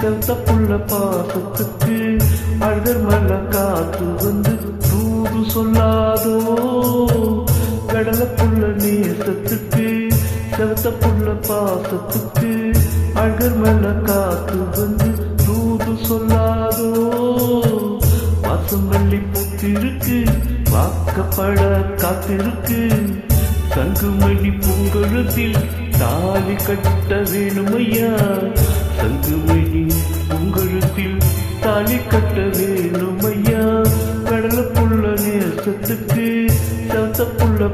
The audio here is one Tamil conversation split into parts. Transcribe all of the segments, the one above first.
புள்ள பாசத்துக்கு அழகர் மல்ல காத்து வந்து தூது சொல்லாதோ? கடல புள்ள நேசத்துக்கு செவத்த புள்ள பாசத்துக்கு அழகர் மல்ல காத்து வந்து தூது சொல்லாதோ? பாசமல்லி பூத்திருக்கு வாக்கப்பட காத்திருக்கு. சங்குமணி பூங்கழுத்தில் தாலி கட்ட வேணுமையா? கட்ட வேணும் ஐயா கடலுக்குள்ள நேசத்துக்கு சத்த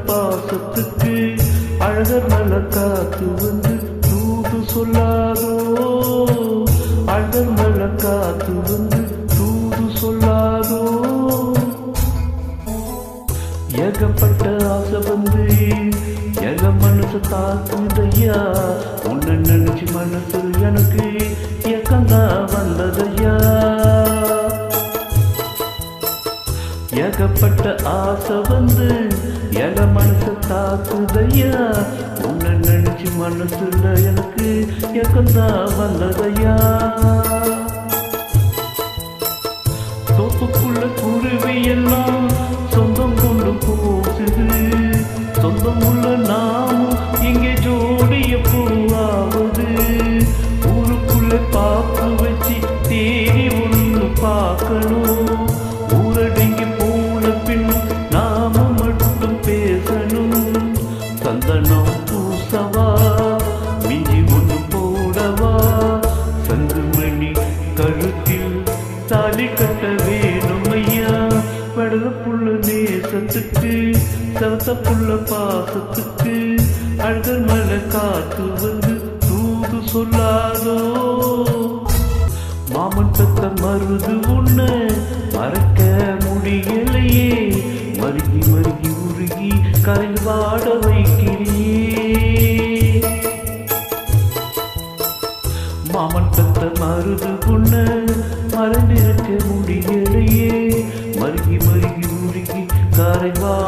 பாசத்துக்கு அழகர் நல்ல காத்து வந்து தூது சொல்லாதோ? அழகர் நல்ல காத்து வந்து தூது சொல்லாதோ? ஏகப்பட்ட ஆசை வந்து ஏக மனசு தாக்குதையா உன்னை நினைச்சு மனசு எனக்கு ஏக்கந்தான் வந்ததையா ஏகப்பட்ட ஆசை வந்து என மனசு தாக்குதையா? உன்னை நினைச்சு மனசுல எனக்கு ஏக்கந்தா வந்ததையா தோப்புக்குள்ள குருவி எல்லாம் சவத்த புள்ள பாசத்துக்கு அழகர் மலை காத்து வந்து தூது சொல்லாதோ? மாமன் தத்த மருது உன்னை மறக்க முடியலையே. மருகி மருகி உருகி கரை வாட வைக்கிறியே மாமன் தத்த மருது புண்ண மறந்திருக்க முடியலையே. மருகி மருகி உருகி கரை வாட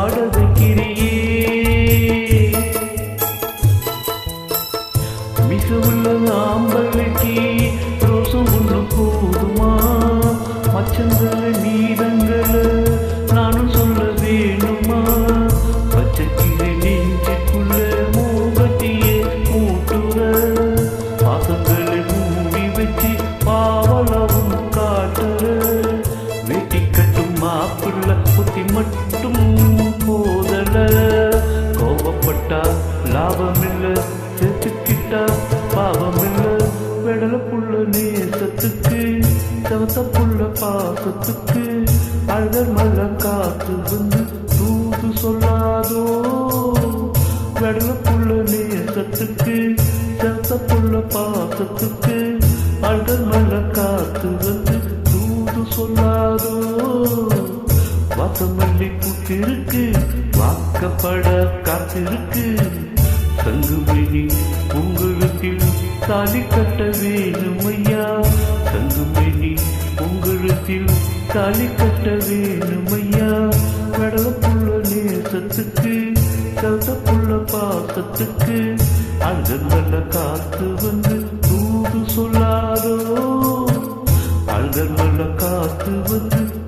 லாபம் இல்ல செத்துக்கிட்டா பாவம் இல்ல வெடல புள்ள நேசத்துக்கு செவத்த புள்ள பாசத்துக்கு அழக மல்ல காத்து வந்து தூது சொல்லாதோ. வெடல புள்ள நேசத்துக்கு செவத்த புள்ள பாசத்துக்கு அழக மல்ல காத்து வந்து தூது சொல்லாதோ. வாசமல்லி புத்திருக்கு வாக்கப்பட காத்திருக்கு. தங்குமணி உங்களுக்கில் தாலி கட்ட வேணும் ஐயா. தங்குமணி உங்களுக்கில் தாலி கட்ட வேணும் ஐயா. கடல நேசத்துக்கு கவுத்த பாசத்துக்கு அழகல்ல காத்து வந்து தூது சொல்லாதோ. அழகல்ல காத்து வந்து